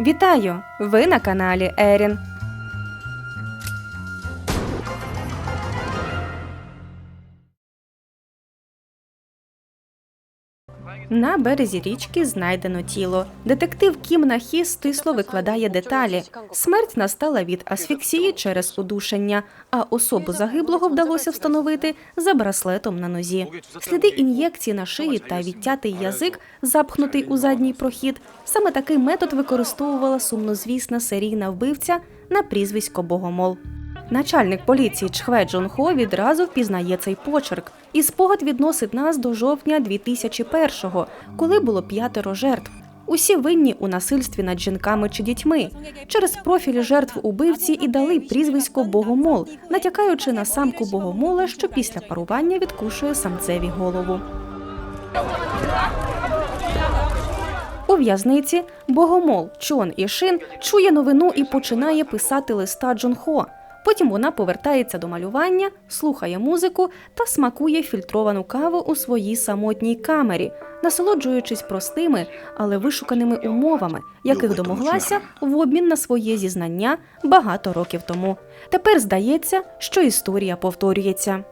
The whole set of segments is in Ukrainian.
Вітаю! Ви на каналі Ерін. На березі річки знайдено тіло. Детектив Кім Нахі стисло викладає деталі. Смерть настала від асфіксії через удушення, а особу загиблого вдалося встановити за браслетом на нозі. Сліди ін'єкції на шиї та відтятий язик, запхнутий у задній прохід. Саме такий метод використовувала сумнозвісна серійна вбивця на прізвисько Богомол. Начальник поліції Чхве Джон Хо відразу впізнає цей почерк. І спогад відносить нас до жовтня 2001-го, коли було п'ятеро жертв. Усі винні у насильстві над жінками чи дітьми. Через профілі жертв убивці і дали прізвисько Богомол, натякаючи на самку Богомола, що після парування відкушує самцеві голову. У в'язниці Богомол, Чон і Шин чує новину і починає писати листа Джонхо. Потім вона повертається до малювання, слухає музику та смакує фільтровану каву у своїй самотній камері, насолоджуючись простими, але вишуканими умовами, яких домоглася в обмін на своє зізнання багато років тому. Тепер здається, що історія повторюється.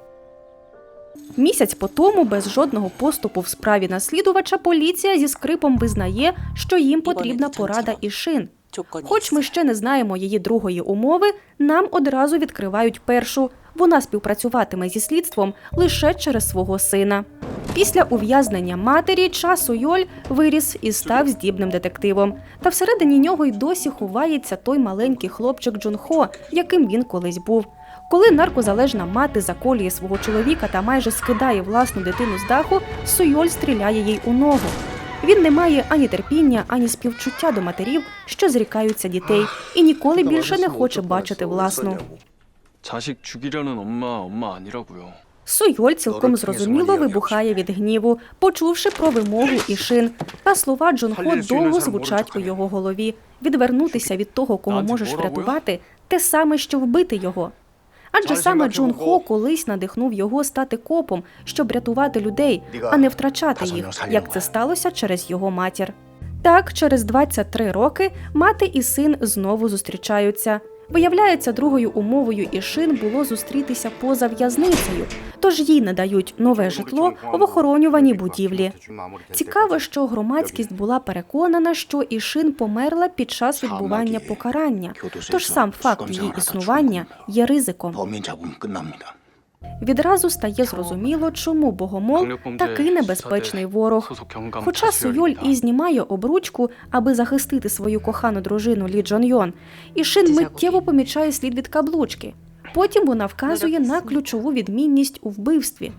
Місяць по тому, без жодного поступу в справі наслідувача, поліція зі скрипом визнає, що їм потрібна порада і шин. Хоч ми ще не знаємо її другої умови, нам одразу відкривають першу. Вона співпрацюватиме зі слідством лише через свого сина. Після ув'язнення матері часу Йоль виріс і став здібним детективом. Та всередині нього й досі ховається той маленький хлопчик Джунхо, яким він колись був. Коли наркозалежна мати заколює свого чоловіка та майже скидає власну дитину з даху, Суйоль стріляє їй у ногу. Він не має ані терпіння, ані співчуття до матерів, що зрікаються дітей, і ніколи більше не хоче бачити власну. 자식 죽이려는 엄마 엄마 아니라고요. Суйоль цілком зрозуміло вибухає від гніву, почувши про вимогу і шин. Та слова Джонхо довго звучать у його голові. Відвернутися від того, кого можеш врятувати, те саме, що вбити його. Адже саме Джун Хо колись надихнув його стати копом, щоб рятувати людей, а не втрачати їх, як це сталося через його матір. Так, через 23 роки мати і син знову зустрічаються. Виявляється, другою умовою Ішин було зустрітися поза в'язницею, тож їй надають нове житло в охоронюваній будівлі. Цікаво, що громадськість була переконана, що Ішин померла під час відбування покарання. Тож сам факт її існування є ризиком. Відразу стає зрозуміло, чому богомол такий небезпечний ворог. Хоча Суйоль і знімає обручку, аби захистити свою кохану дружину Лі Джон Йон, і шин миттєво помічає слід від каблучки. Потім вона вказує на ключову відмінність у вбивстві.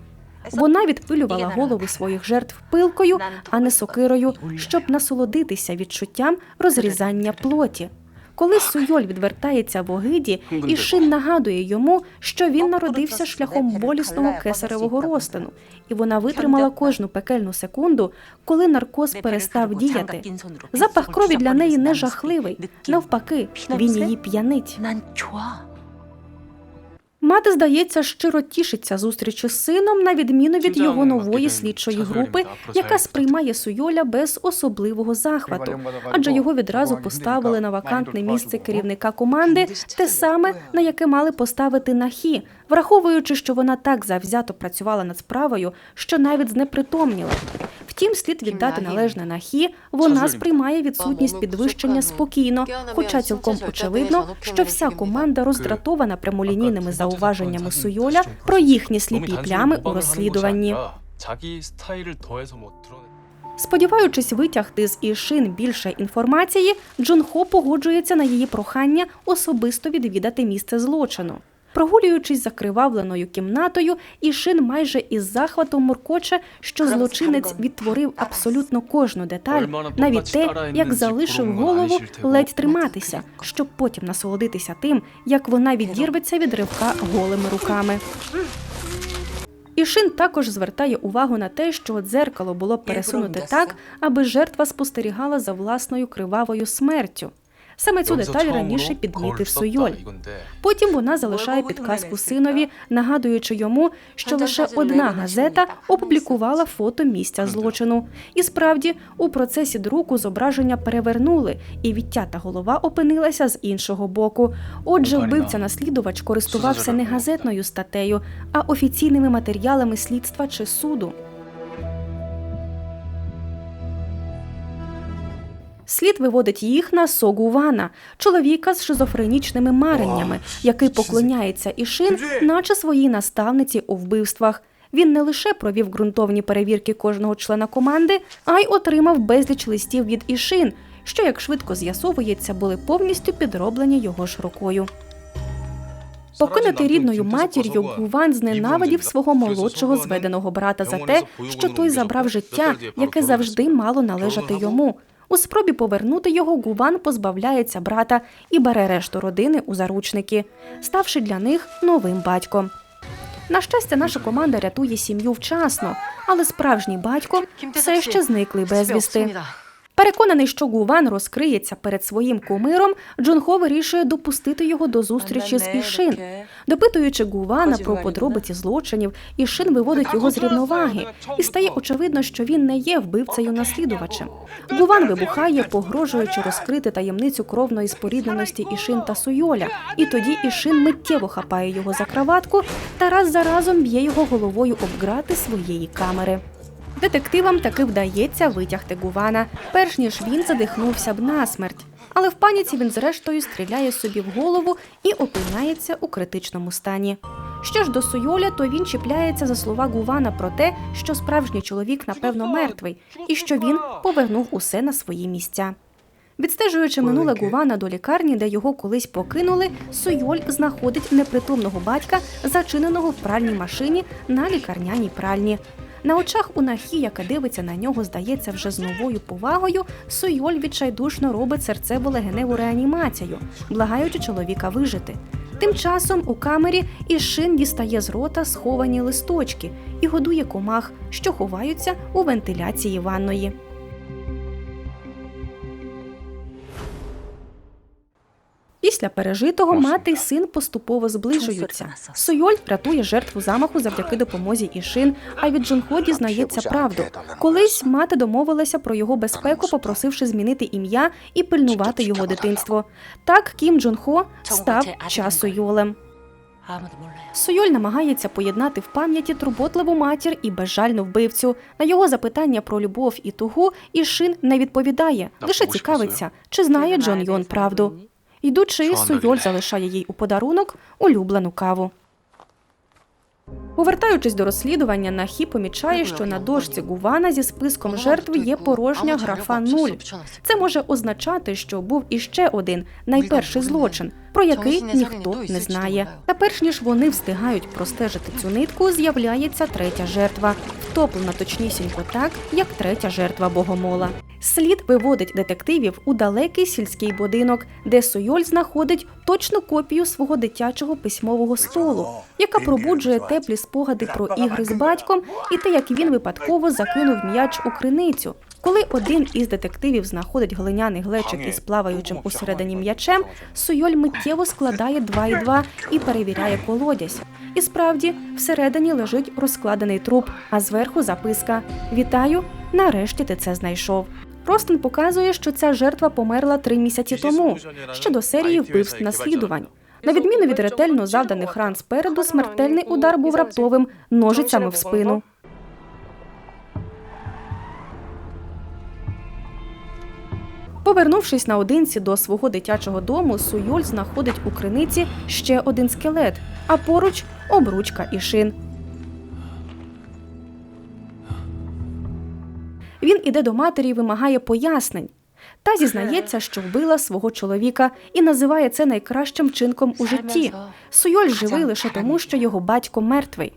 Вона відпилювала голови своїх жертв пилкою, а не сокирою, щоб насолодитися відчуттям розрізання плоті. Коли Суйоль відвертається в огиді, Ішин нагадує йому, що він народився шляхом болісного кесаревого розтину, і вона витримала кожну пекельну секунду, коли наркоз перестав діяти. Запах крові для неї не жахливий. Навпаки, він її п'янить. Мати здається, щиро тішиться зустрічі з сином, на відміну від його нової слідчої групи, яка сприймає Суйоля без особливого захвату, адже його відразу поставили на вакантне місце керівника команди, те саме на яке мали поставити нахі, враховуючи, що вона так завзято працювала над справою, що навіть знепритомніла. Втім, слід віддати належне на хі, вона сприймає відсутність підвищення спокійно, хоча цілком очевидно, що вся команда роздратована прямолінійними зауваженнями зауваженнями Суйоля про їхні сліпі плями у розслідуванні. Сподіваючись витягти з Ішин більше інформації, Джон Хо погоджується на її прохання особисто відвідати місце злочину. Прогулюючись закривавленою кімнатою, Ішин майже із захватом муркоче, що злочинець відтворив абсолютно кожну деталь, навіть те, як залишив голову ледь триматися, щоб потім насолодитися тим, як вона відірветься від ривка голими руками. Ішин також звертає увагу на те, що дзеркало було пересунуте так, аби жертва спостерігала за власною кривавою смертю. Саме цю деталь раніше підмітив Сойоль. Потім вона залишає підказку синові, нагадуючи йому, що лише одна газета опублікувала фото місця злочину. І справді, у процесі друку зображення перевернули, і відтята голова опинилася з іншого боку. Отже, вбивця-наслідувач користувався не газетною статтею, а офіційними матеріалами слідства чи суду. Слід виводить їх на Согувана, чоловіка з шизофренічними мареннями, який поклоняється Ішин, наче своїй наставниці у вбивствах. Він не лише провів ґрунтовні перевірки кожного члена команди, а й отримав безліч листів від Ішин, що, як швидко з'ясовується, були повністю підроблені його ж рукою. Покинути рідною матір'ю Гуван зненавидів свого молодшого зведеного брата за те, що той забрав життя, яке завжди мало належати йому. У спробі повернути його Гуван позбавляється брата і бере решту родини у заручники, ставши для них новим батьком. На щастя, наша команда рятує сім'ю вчасно, але справжній батько все ще зниклий безвісти. Переконаний, що Гуван розкриється перед своїм кумиром, Джунхо вирішує допустити його до зустрічі з Ішин. Допитуючи Гувана про подробиці злочинів, Ішин виводить його з рівноваги, і стає очевидно, що він не є вбивцею-наслідувачем. Гуван вибухає, погрожуючи розкрити таємницю кровної спорідненості Ішин та Сойоля. І тоді Ішин миттєво хапає його за краватку та раз за разом б'є його головою об грати своєї камери. Детективам таки вдається витягти Гувана, перш ніж він задихнувся б насмерть. Але в паніці він зрештою стріляє собі в голову і опиняється у критичному стані. Що ж до Сойоля, то він чіпляється за слова Гувана про те, що справжній чоловік напевно мертвий, і що він повернув усе на свої місця. Відстежуючи минуле Гувана до лікарні, де його колись покинули, Сойоль знаходить непритомного батька, зачиненого в пральній машині на лікарняній пральні. На очах у Нахі, яка дивиться на нього, здається, вже з новою повагою, Сойоль відчайдушно робить серцево-легеневу реанімацію, благаючи чоловіка вижити. Тим часом у камері Ішин дістає з рота сховані листочки і годує комах, що ховаються у вентиляції ванної. Після пережитого мати і син поступово зближуються. Сойоль врятує жертву замаху завдяки допомозі Ішин, А від Джунхо дізнається правду. Колись мати домовилася про його безпеку, попросивши змінити ім'я і пильнувати його дитинство. Так Кім Джунхо став часу Йолем. Сойоль намагається поєднати в пам'яті турботливу матір і безжальну вбивцю. На його запитання про любов і тугу Ішин не відповідає. Лише цікавиться, чи знає Джон Йон правду. Йдучи, Сойоль залишає їй у подарунок улюблену каву. Повертаючись до розслідування, Нахі помічає, що на дошці Гувана зі списком жертв є порожня графа нуль. Це може означати, що був іще один найперший злочин, про який ніхто не знає. Та перш ніж вони встигають простежити цю нитку, з'являється третя жертва, втоплена точнісінько так, як третя жертва богомола. Слід виводить детективів у далекий сільський будинок, де Сойоль знаходить точну копію свого дитячого письмового столу, яка пробуджує теплі спогади про ігри з батьком і те, як він випадково закинув м'яч у криницю. Коли один із детективів знаходить глиняний глечик із плаваючим усередині м'ячем, Сойоль миттєво складає два і два і перевіряє колодязь. І справді всередині лежить розкладений труп, а зверху записка Вітаю! Нарешті ти це знайшов. Ростин показує, що ця жертва померла три місяці тому, ще до серії вбивств наслідувань. На відміну від ретельно завданих ран спереду, смертельний удар був раптовим ножицями в спину. Повернувшись наодинці до свого дитячого дому, Суйоль знаходить у криниці ще один скелет, а поруч обручка і шин. Він іде до матері і вимагає пояснень. Та зізнається, що вбила свого чоловіка і називає це найкращим вчинком у житті. Суйоль живий лише тому, що його батько мертвий.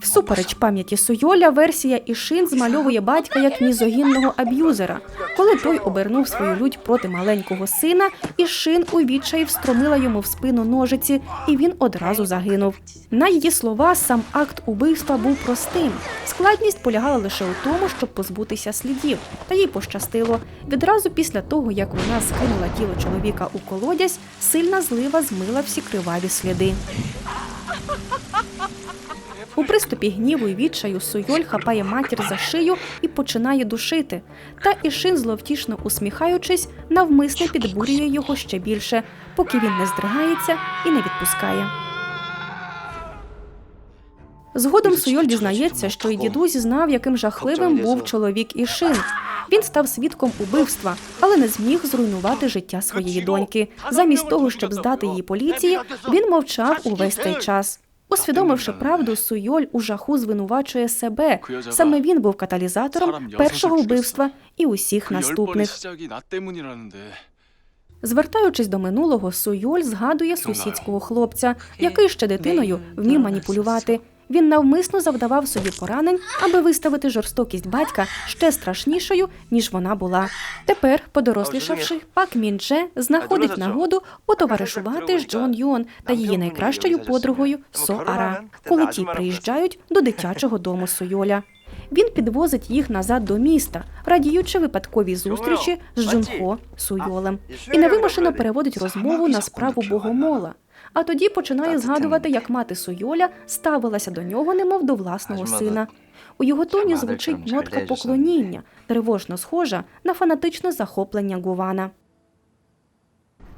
Всупереч пам'яті Суйоля, версія Ішин змальовує батька як мізогінного аб'юзера. Коли той обернув свою лють проти маленького сина, Ішин у відчаї встромила йому в спину ножиці, і він одразу загинув. На її слова, сам акт убивства був простим. Складність полягала лише у тому, щоб позбутися слідів. Та їй пощастило. Відразу після того, як вона скинула тіло чоловіка у колодязь, сильна злива змила всі криваві сліди. У приступі гніву і відчаю Суйоль хапає матір за шию і починає душити. Та Ішин, зловтішно усміхаючись, навмисне підбурює його ще більше, поки він не здригається і не відпускає. Згодом Суйоль дізнається, що й дідусь знав, яким жахливим був чоловік Ішин. Він став свідком убивства, але не зміг зруйнувати життя своєї доньки. Замість того, щоб здати її поліції, він мовчав увесь цей час. Усвідомивши правду, Суйоль у жаху звинувачує себе. Саме він був каталізатором першого вбивства і усіх наступних. Звертаючись до минулого, Суйоль згадує сусідського хлопця, який ще дитиною вмів маніпулювати. Він навмисно завдавав собі поранень, аби виставити жорстокість батька ще страшнішою, ніж вона була. Тепер, подорослішавши, Пак Міндже знаходить нагоду потоваришувати з Джон Юон та її найкращою подругою Со Ара, коли ті приїжджають до дитячого дому Суйоля. Він підвозить їх назад до міста, радіючи випадковій зустрічі з Джунхо Суйолем, і невимушено переводить розмову на справу богомола. А тоді починає згадувати, як мати Суйоля ставилася до нього, немов до власного сина. У його тоні звучить нотка поклоніння, тривожно схожа на фанатичне захоплення Гувана.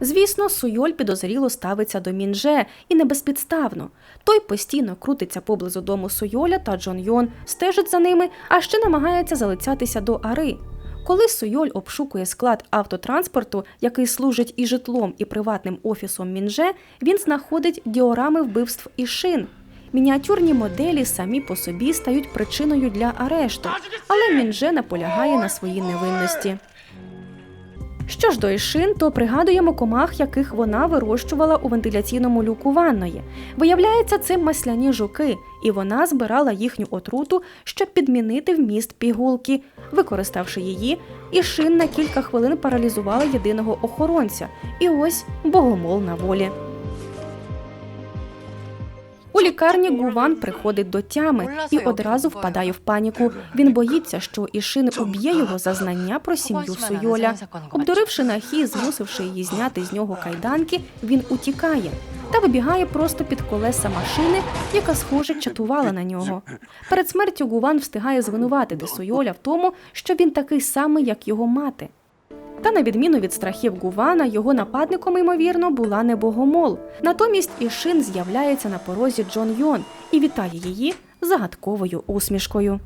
Звісно, Суйоль підозріло ставиться до Міндже і не безпідставно. Той постійно крутиться поблизу дому Суйоля та Джон Йон, стежить за ними, а ще намагається залицятися до Ари. Коли Суйоль обшукує склад автотранспорту, який служить і житлом, і приватним офісом мінже, він знаходить діорами вбивств і шин. Мініатюрні моделі самі по собі стають причиною для арешту, але мінже наполягає на своїй невинності. Що ж до Ішин, то пригадуємо комах, яких вона вирощувала у вентиляційному люку ванної. Виявляється, це масляні жуки, і вона збирала їхню отруту, щоб підмінити вміст пігулки. Використавши її, Ішин на кілька хвилин паралізувала єдиного охоронця. І ось богомол на волі. Лікарні Гуван приходить до тями і одразу впадає в паніку. Він боїться, що Ішин уб'є його за знання про сім'ю Суйоля. Обдуривши Нахі, змусивши її зняти з нього кайданки, він утікає та вибігає просто під колеса машини, яка схоже чатувала на нього. Перед смертю Гуван встигає звинуватити Суйоля в тому, що він такий самий, як його мати. Та на відміну від страхів Гувана, його нападником, ймовірно, була не богомол. Натомість Ішин з'являється на порозі Джон Йон і вітає її загадковою усмішкою.